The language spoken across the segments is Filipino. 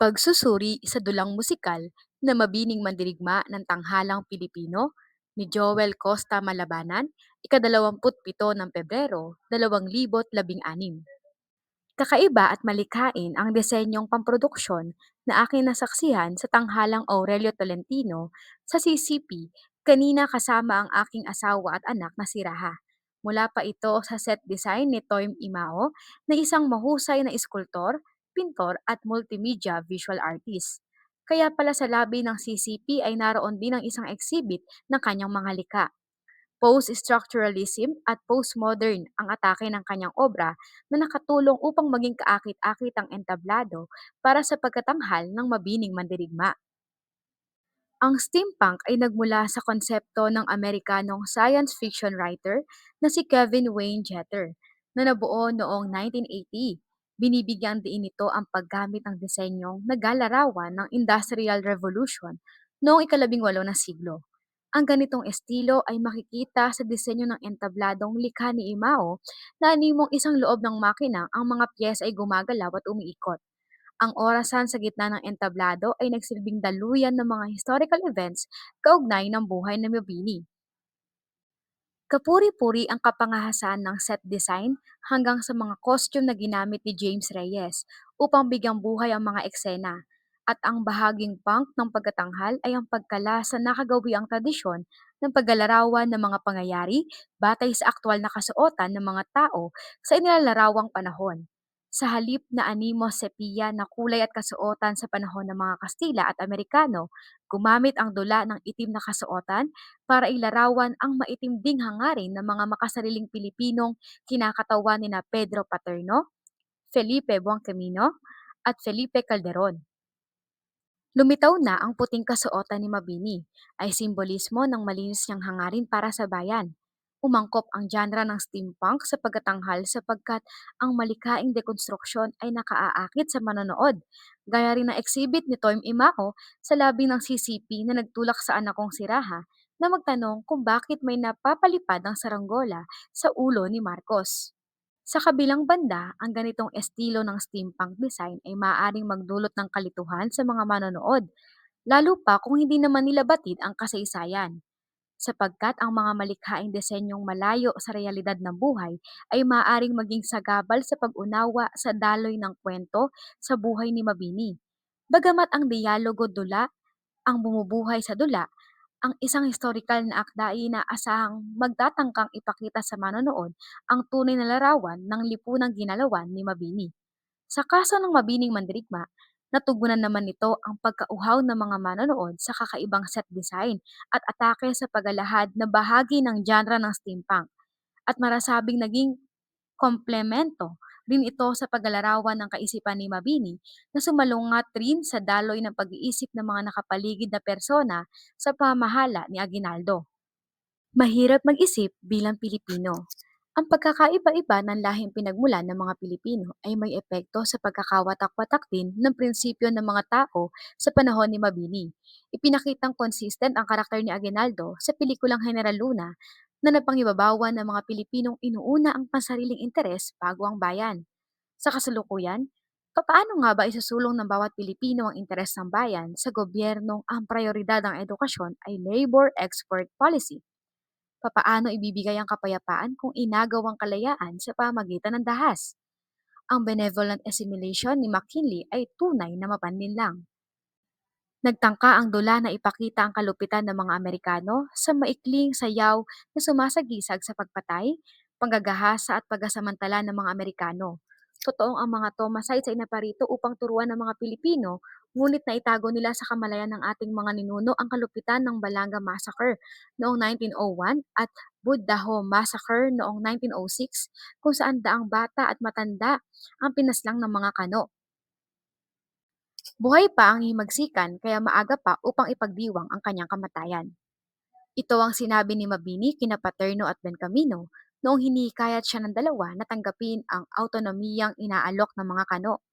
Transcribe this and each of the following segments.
Pagsusuri sa dulang musikal na Mabining Mandirigma ng Tanghalang Pilipino ni Joel Costa Malabanan, ikadalawamput pito ng Pebrero, 2016. Kakaiba at malikain ang disenyong pamproduksyon na aking nasaksihan sa tanghalang Aurelio Tolentino sa CCP kanina kasama ang aking asawa at anak na si Raha. Mula pa ito sa set design ni Toym Imao na isang mahusay na iskultor, pintor at multimedia visual artist. Kaya pala sa labi ng CCP ay naroon din ang isang exhibit ng kanyang mga lika. Post-structuralism at postmodern ang atake ng kanyang obra na nakatulong upang maging kaakit-akit ang entablado para sa pagkatanghal ng mabining mandirigma. Ang steampunk ay nagmula sa konsepto ng Amerikanong science fiction writer na si Kevin Wayne Jeter na nabuo noong 1980. Binibigyan din ito ang paggamit ng disenyong naglalarawan ng Industrial Revolution noong ikalabing walo na siglo. Ang ganitong estilo ay makikita sa disenyo ng entabladong likha ni Imao na animong isang loob ng makina ang mga piyesa ay gumagalaw at umiikot. Ang orasan sa gitna ng entablado ay nagsilbing daluyan ng mga historical events kaugnay ng buhay ng Mabini. Kapuri-puri ang kapangahasan ng set design hanggang sa mga costume na ginamit ni James Reyes upang bigyang buhay ang mga eksena. At ang bahaging punk ng pagkatanghal ay ang pagkala sa nakagawiang tradisyon ng paglalarawan ng mga pangyayari batay sa aktwal na kasuotan ng mga tao sa inilalarawang panahon. Sa halip na animo sepiya na kulay at kasuotan sa panahon ng mga Kastila at Amerikano, gumamit ang dula ng itim na kasuotan para ilarawan ang maitim ding hangarin ng mga makasariling Pilipinong kinakatawan ni na Pedro Paterno, Felipe Buoncamino, at Felipe Calderon. Lumitaw na ang puting kasuotan ni Mabini ay simbolismo ng malinis niyang hangarin para sa bayan. Umangkop ang genre ng steampunk sa pagkatanghal sapagkat ang malikaing dekonstruksyon ay nakaaakit sa manonood, gaya rin ng exhibit ni Toym Imao sa labi ng CCP na nagtulak sa anak kong si Raha na magtanong kung bakit may napapalipad ang saranggola sa ulo ni Marcos. Sa kabilang banda, ang ganitong estilo ng steampunk design ay maaaring magdulot ng kalituhan sa mga manonood, lalo pa kung hindi naman nila batid ang kasaysayan sapagkat ang mga malikhaing disenyong malayo sa realidad ng buhay ay maaaring maging sagabal sa pag-unawa sa daloy ng kwento sa buhay ni Mabini. Bagamat ang dialogo dula ang bumubuhay sa dula, ang isang historical na akda ay inaasahang magtatangkang ipakita sa manonood ang tunay na larawan ng lipunang ginalawan ni Mabini. Sa kaso ng Mabining Mandirigma, Natugunan naman nito ang pagkauhaw ng mga manonood sa kakaibang set design at atake sa pagalahad na bahagi ng genre ng steampunk at marasabing naging komplemento rin ito sa paglalarawan ng kaisipan ni Mabini na sumalungat rin sa daloy ng pag-iisip ng mga nakapaligid na persona sa pamahala ni Aguinaldo. Mahirap mag-isip bilang Pilipino. Ang pagkakaiba-iba ng lahing pinagmulan ng mga Pilipino ay may epekto sa pagkakawatak-watak din ng prinsipyo ng mga tao sa panahon ni Mabini. Ipinakitang consistent ang karakter ni Aguinaldo sa pelikulang General Luna na napangibabawan ng mga Pilipinong inuuna ang pansariling interes bago ang bayan. Sa kasalukuyan, papaano nga ba isusulong ng bawat Pilipino ang interes ng bayan sa gobyernong ang prioridad ng edukasyon ay labor export policy? Papaano ibibigay ang kapayapaan kung inagaw ang kalayaan sa pamagitan ng dahas? Ang benevolent assimilation ni McKinley ay tunay na mapanlin lang. Nagtangka ang dula na ipakita ang kalupitan ng mga Amerikano sa maikling sayaw na sumasagisag sa pagpatay, panggagahasa at pagkasamantala ng mga Amerikano. Totoong ang mga Tomasite sa inaparito upang turuan ng mga Pilipino, ngunit naitago nila sa kamalayan ng ating mga ninuno ang kalupitan ng Balanga Massacre noong 1901 at Budaho Massacre noong 1906 kung saan daang bata at matanda ang pinaslang ng mga kano. Buhay pa ang himagsikan kaya maaga pa upang ipagdiwang ang kanyang kamatayan. Ito ang sinabi ni Mabini kina Paterno at Bencamino noong hinihikayat siya ng dalawa na tanggapin ang autonomiyang inaalok ng mga kano.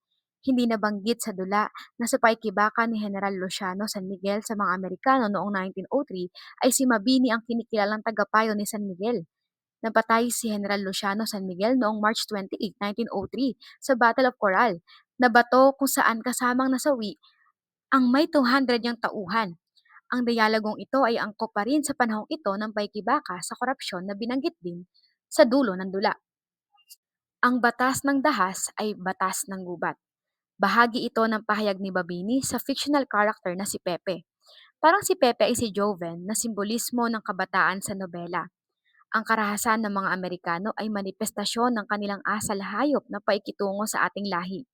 Hindi nabanggit sa dula na sa paikibakan ni General Luciano San Miguel sa mga Amerikano noong 1903 ay si Mabini ang kinikilalang tagapayo ni San Miguel. Napatay si General Luciano San Miguel noong March 28, 1903 sa Battle of Coral na bato kung saan kasamang nasawi ang may 200 niyang tauhan. Ang dialogong ito ay angkop pa rin sa panahong ito ng paikibaka sa korupsyon na binanggit din sa dulo ng dula. Ang batas ng dahas ay batas ng gubat. Bahagi ito ng pahayag ni Babini sa fictional character na si Pepe. Parang si Pepe ay si Joven na simbolismo ng kabataan sa nobela. Ang karahasan ng mga Amerikano ay manifestasyon ng kanilang asal hayop na paikitungo sa ating lahi.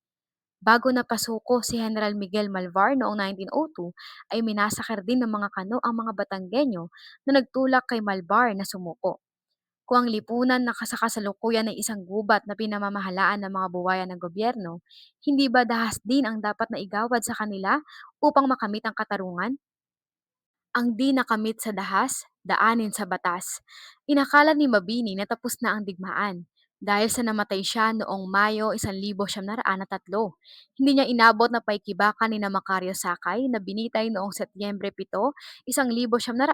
Bago napasuko si General Miguel Malvar noong 1902, ay minasakar din ng mga kano ang mga Batanggenyo na nagtulak kay Malvar na sumuko. Kung ang lipunan na sa kasalukuyan ay isang gubat na pinamamahalaan ng mga buwayan ng gobyerno, hindi ba dahas din ang dapat na igawad sa kanila upang makamit ang katarungan? Ang di nakamit sa dahas, daanin sa batas. Inakala ni Mabini na tapos na ang digmaan dahil sa namatay siya noong Mayo 1903. Hindi niya inabot na paikibakan ni Macario Sakay na binitay noong Setyembre 7, 1907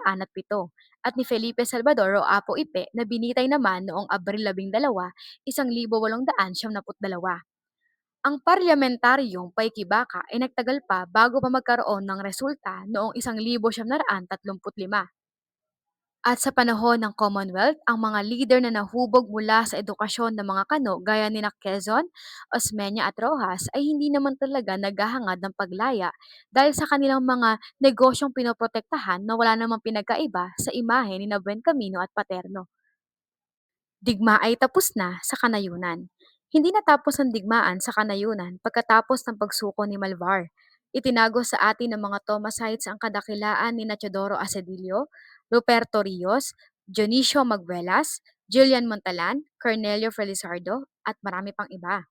at ni Felipe Salvador o Apo Ipe na binitay naman noong Abril 12, 1872. Ang parlamentaryong paikibaka ay nagtagal pa bago pa magkaroon ng resulta noong 1935. At sa panahon ng Commonwealth, ang mga leader na nahubog mula sa edukasyon ng mga kano gaya ni na Quezon, Osmeña at Rojas ay hindi naman talaga naghahangad ng paglaya dahil sa kanilang mga negosyong pinoprotektahan na wala namang pinagkaiba sa imahe ni na Buen Camino at Paterno. Digma ay tapos na sa kanayunan. Hindi natapos ang digmaan sa kanayunan pagkatapos ng pagsuko ni Malvar. Itinago sa atin ng mga Thomasites ang kadakilaan ni Nachodoro Acedillo, Ruperto Rios, Dionisio Maguelas, Julian Montalan, Cornelio Felizardo, at marami pang iba.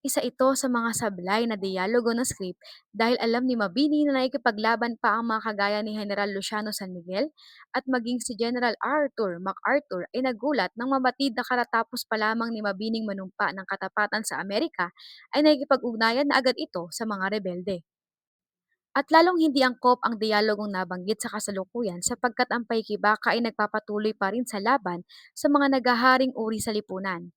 Isa ito sa mga sablay na dialogo ng script dahil alam ni Mabini na nakikipaglaban pa ang mga kagaya ni General Luciano San Miguel at maging si General Arthur MacArthur ay nagulat nang mabatid na karatapos pa lamang ni Mabining manumpa ng katapatan sa Amerika ay nakikipag-ugnayan na agad ito sa mga rebelde. At lalong hindi angkop ang dialogong nabanggit sa kasalukuyan sapagkat ang paikibaka ay nagpapatuloy pa rin sa laban sa mga nagaharing uri sa lipunan.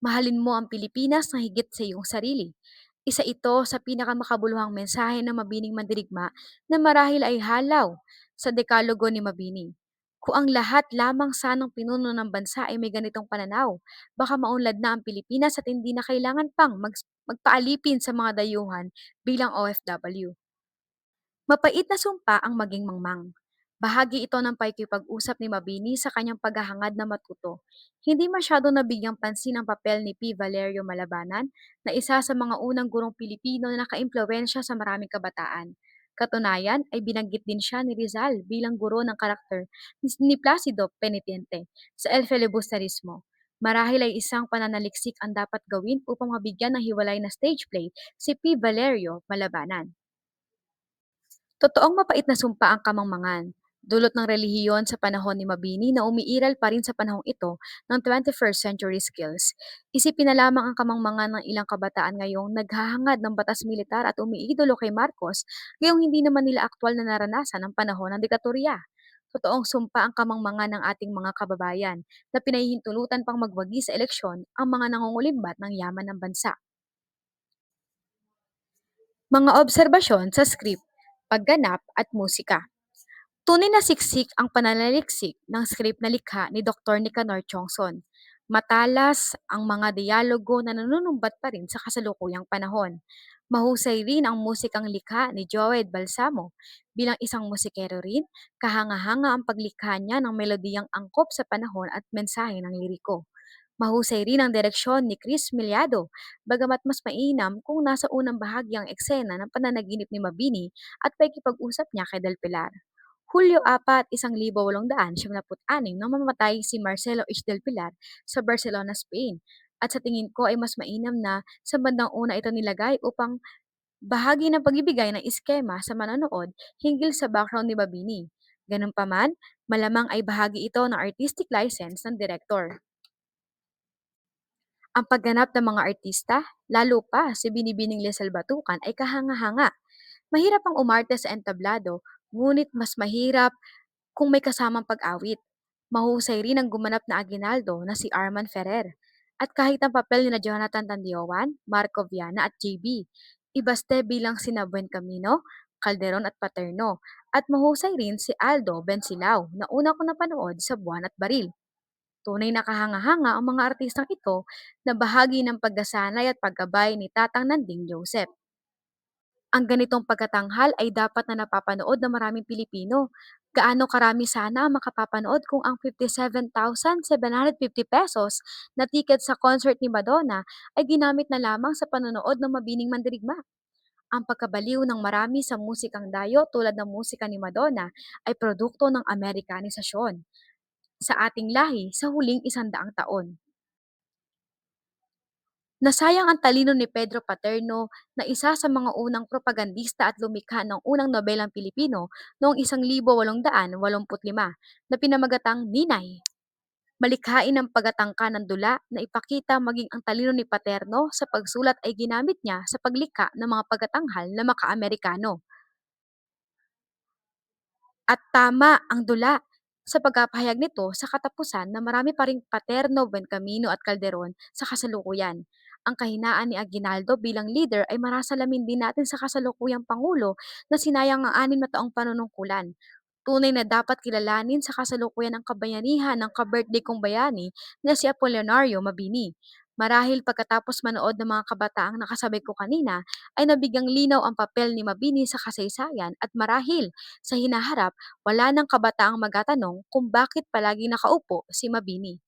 Mahalin mo ang Pilipinas na higit sa iyong sarili. Isa ito sa pinakamakabuluhang mensahe ng Mabining Mandirigma na marahil ay halaw sa dekalogo ni Mabining. Kung ang lahat lamang sanang pinuno ng bansa ay may ganitong pananaw, baka maunlad na ang Pilipinas at hindi na kailangan pang mag- magpaalipin sa mga dayuhan bilang OFW. Mapait na sumpa ang maging mangmang. Bahagi ito ng pakikipag-usap ni Mabini sa kanyang paghahangad na matuto. Hindi masyado nabigyang pansin ang papel ni P. Valerio Malabanan na isa sa mga unang gurong Pilipino na nakaimpluwensya sa maraming kabataan. Katunayan ay binanggit din siya ni Rizal bilang guro ng karakter ni Placido Penitente sa El Filibusterismo. Marahil ay isang pananaliksik ang dapat gawin upang mabigyan ng hiwalay na stage play si P. Valerio Malabanan. Totoong mapait na sumpa ang kamangmangan, dulot ng relihiyon sa panahon ni Mabini na umiiral pa rin sa panahong ito ng 21st century skills. Isipin na lamang ang kamangmangan ng ilang kabataan ngayong naghahangad ng batas militar at umiidolo kay Marcos, ngayong hindi naman nila aktwal na naranasan ang panahon ng diktatorya. Totoong sumpa ang kamangmangan ng ating mga kababayan na pinahihintulutan pang magwagi sa eleksyon ang mga nangungulimbat ng yaman ng bansa. Mga obserbasyon sa script, pagganap at musika. Tunay na siksik ang pananaliksik ng script na likha ni Dr. Nicanor Chongson. Matalas ang mga dialogo na nanunumbat pa rin sa kasalukuyang panahon. Mahusay rin ang musikang likha ni Joed Balsamo. Bilang isang musikero rin, kahanga-hanga ang paglikha niya ng melodiyang angkop sa panahon at mensahe ng liriko. Mahusay rin ang direksyon ni Chris Miliado, bagamat mas mainam kung nasa unang bahagi ang eksena ng pananaginip ni Mabini at pakikipag-usap niya kay Del Pilar. Hulyo 4, 1876 nang mamamatay si Marcelo H. Del Pilar sa Barcelona, Spain. At sa tingin ko ay mas mainam na sa bandang una ito nilagay upang bahagi ng pagbibigay ng iskema sa manonood hinggil sa background ni Mabini. Ganun pa man, malamang ay bahagi ito ng artistic license ng director. Ang pagganap ng mga artista, lalo pa si Binibining Lisel Batukan ay kahanga-hanga. Mahirap ang umarte sa entablado, ngunit mas mahirap kung may kasamang pag-awit. Mahusay rin ang gumanap na Aguinaldo na si Arman Ferrer. At kahit ang papel ni na Jonathan Tandioan, Marco Viana at JB, ibaste bilang sina Buen Camino, Calderon at Paterno, at mahusay rin si Aldo Bensilao na una ko napanood sa Buwan at Baril. Tunay na kahanga-hanga ang mga artistang ito na bahagi ng pagdasanay at paggabay ni Tatang Nanding Joseph. Ang ganitong pagkatanghal ay dapat na napapanood ng maraming Pilipino. Gaano karami sana ang makapapanood kung ang 57,750 pesos na ticket sa concert ni Madonna ay ginamit na lamang sa panonood ng mabining mandirigma. Ang pagkabaliw ng marami sa musikang dayo tulad ng musika ni Madonna ay produkto ng Amerikanisasyon sa ating lahi sa huling isandaang taon. Nasayang ang talino ni Pedro Paterno na isa sa mga unang propagandista at lumikha ng unang nobelang Pilipino noong 1885 na pinamagatang Ninay. Malikhain ang paggatangka ng dula na ipakita maging ang talino ni Paterno sa pagsulat ay ginamit niya sa paglikha ng mga pagkatanghal na maka-Amerikano. At tama ang dula sa pagpapahayag nito sa katapusan na marami pa ring Paterno, Buencamino at Calderon sa kasalukuyan. Ang kahinaan ni Aguinaldo bilang leader ay marasalamin din natin sa kasalukuyang Pangulo na sinayang ang anim na taong panunungkulan. Tunay na dapat kilalanin sa kasalukuyan ng kabayanihan ng ka-birthday kong bayani na si Apolinario Mabini. Marahil pagkatapos manood ng mga kabataang nakasabay ko kanina, ay nabigyang linaw ang papel ni Mabini sa kasaysayan at marahil sa hinaharap, wala ng kabataang magatanong kung bakit palagi nakaupo si Mabini.